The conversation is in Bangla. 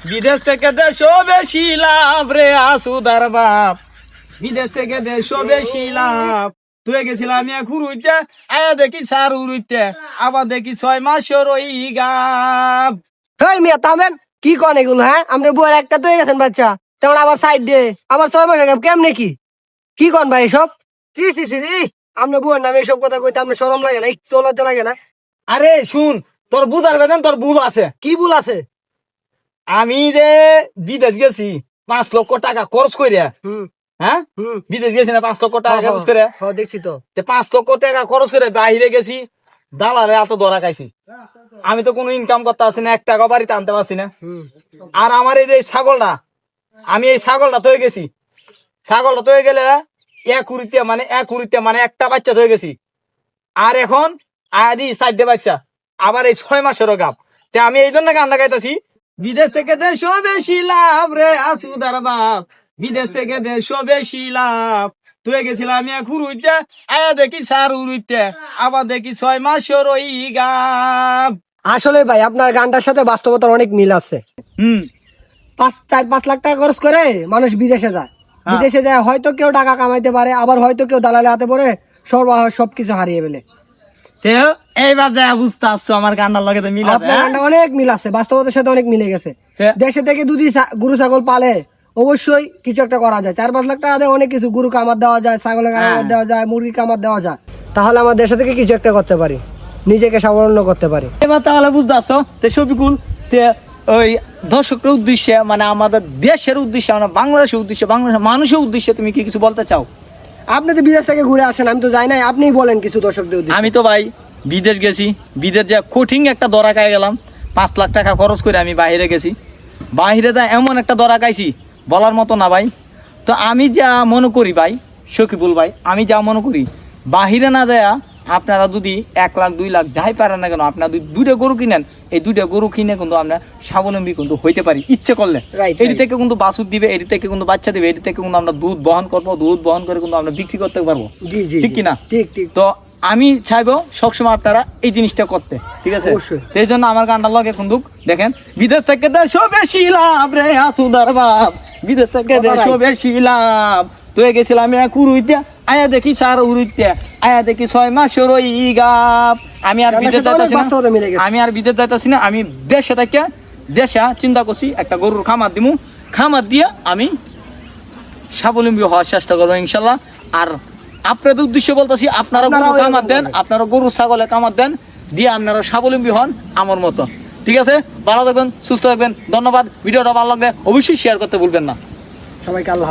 বিদেশ থেকে দেশ বেশি লাভ রে আসুদার বাপ। বিদেশ থেকে দেশ বেশি লাভ। তুই গেছিলাম আমি এক উড়ুইতে আয়া দেখি সার উড়ুইতে আবার দেখি ছয় মাস রই গাব। হেই মিয়া তামেন কি কন এগুলো হ্যাঁ? আমরা বুয়ার একটা তো গেছেন বাচ্চা তেমন আবার সাইড দে আবার ছয় মাস আগে কেমনে কি? কি কন ভাই এসব? সি সি সি আমরা বুয়ার নামে এসব কথা কইতে আমরা শরম লাগে না একটু লজ্জা লাগে না। আরে শুন তোর বুধার বেতন তোর ভুল আছে। কি ভুল আছে? আমি যে বিদেশ গেছি পাঁচ লক্ষ টাকা খরচ করে হ্যাঁ? বিদেশ গেছি না পাঁচ লক্ষ টাকা খরচ করে দেখছি তো। পাঁচ লক্ষ টাকা খরচ করে বাইরে গেছি দালারে এত ধরা খাইছি। আমি তো কোনো ইনকাম করতে পারছি না এক টাকা বাড়িতে আনতে পারছি না। আর আমার এই যে ছাগলটা আমি এই ছাগলটা তয়ে গেছি। ছাগলটা তয়ে গেলে এক উড়িতে মানে এক উড়িতে মানে একটা বাচ্চা তয়ে গেছি। আর এখন আদি চারটে বাচ্চা আবার এই ছয় মাসেরও গাপ। তে আমি এই জন্য গান্ডা গাইতেছি বিদেশ থেকে দেশ বেশি লাভ রে আসুদার বাপ বিদেশ থেকে দেশ বেশি লাভ। তুই গেছিলাম এক আয়া দেখি সার উড়িতে আবার দেখি ছয় মাস ওই গাপ আসলে ভাই আপনার গানটার সাথে বাস্তবতার অনেক মিল আছে। হুম। পাঁচ চার পাঁচ লাখ টাকা খরচ করে মানুষ বিদেশে যায়। বিদেশে যায় হয়তো কেউ টাকা কামাইতে পারে আবার হয়তো কেউ দালালে হাতে পড়ে সব সবকিছু হারিয়ে ফেলে। এইবার যা বুঝতে আসছো আমার কান্নার লগে তো মিল আপনার হ্যাঁ? অনেক মিল আছে বাস্তবতার সাথে অনেক মিলে গেছে। হ্যাঁ। দেশে থেকে দুদি গরু ছাগল পালে অবশ্যই কিছু একটা করা যায়। চার পাঁচ লাখ টাকা দিয়ে অনেক কিছু গরু কামার দেওয়া যায় ছাগলের কামার হ্যাঁ। দেওয়া যায় মুরগি কামার দেওয়া যায়। তাহলে আমার দেশে থেকে কিছু একটা করতে পারি। নিজেকে স্বাবলম্বন করতে পারি। এবার তাহলে বুঝতে আসছো তে শফিকুল তে ওই দর্শকের উদ্দেশ্যে মানে আমাদের দেশের উদ্দেশ্যে মানে বাংলাদেশের উদ্দেশ্যে বাংলাদেশের মানুষের উদ্দেশ্যে তুমি কি কিছু বলতে চাও? আপনি তো বিদেশ থেকে ঘুরে আসেন, আমি তো যাই নাই। আপনিই বলেন কিছু দর্শকদের। আমি তো ভাই বিদেশ গেছি, বিদেশ যা কঠিন একটা দরা খাই গেলাম। পাঁচ লাখ টাকা খরচ করে আমি বাইরে গেছি। বাইরে যা এমন একটা দরা খাইছি, বলার মতো না ভাই। তো আমি যা মনে করি ভাই, সকিবুল ভাই, আমি যা মনে করি বাহিরে না দেয়া আপনারা যদি এক লাখ দুই লাখ যাই পারেন না কেন আপনারা যদি দুইটা গরু কিনেন এই দুইটা গরু কিনে কিন্তু আমরা স্বাবলম্বী কিন্তু হইতে পারি। ইচ্ছে করলে। এটি থেকে কিন্তু বাছুর দিবে এটি থেকে কিন্তু বাচ্চা দিবে এটি থেকে কিন্তু আমরা দুধ বহন করব দুধ বহন করে কিন্তু আমরা বিক্রি করতে পারব। ঠিক কিনা? ঠিক ঠিক। তো আমি চাইব সবসময় আপনারা এই জিনিসটা করতে ঠিক আছে? এই জন্য আমার গানটা লগে কিন্তু দেখেন বিদেশ থেকে দেশ বেশি লাভ রে আসুদার বাপ বিদেশ থেকে দেশ বেশি লাভ। তুই গেছিলাম আমি এক উড়ুইতে আয়া দেখি সার উড়ুইতে আয়া দেখি ছয় মাস রই গাপ। আমি আর বিদেশ যাইতাছি না। আমি আর বিদেশ যাইতাছি না। আমি দেশে থেকে দেশে চিন্তা করছি একটা গরুর খামার দিমু। খামার দিয়ে আমি স্বাবলম্বী হওয়ার চেষ্টা করব ইনশাল্লাহ। আর আপনাদের উদ্দেশ্য বলতেছি আপনারা গরু কামার দেন আপনারা গরু ছাগলে কামার দেন দিয়ে আপনারা স্বাবলম্বী হন আমার মতো। ঠিক আছে? ভালো থাকবেন সুস্থ থাকবেন ধন্যবাদ। ভিডিওটা ভালো লাগলে অবশ্যই শেয়ার করতে ভুলবেন না। সবাইকে আল্লাহ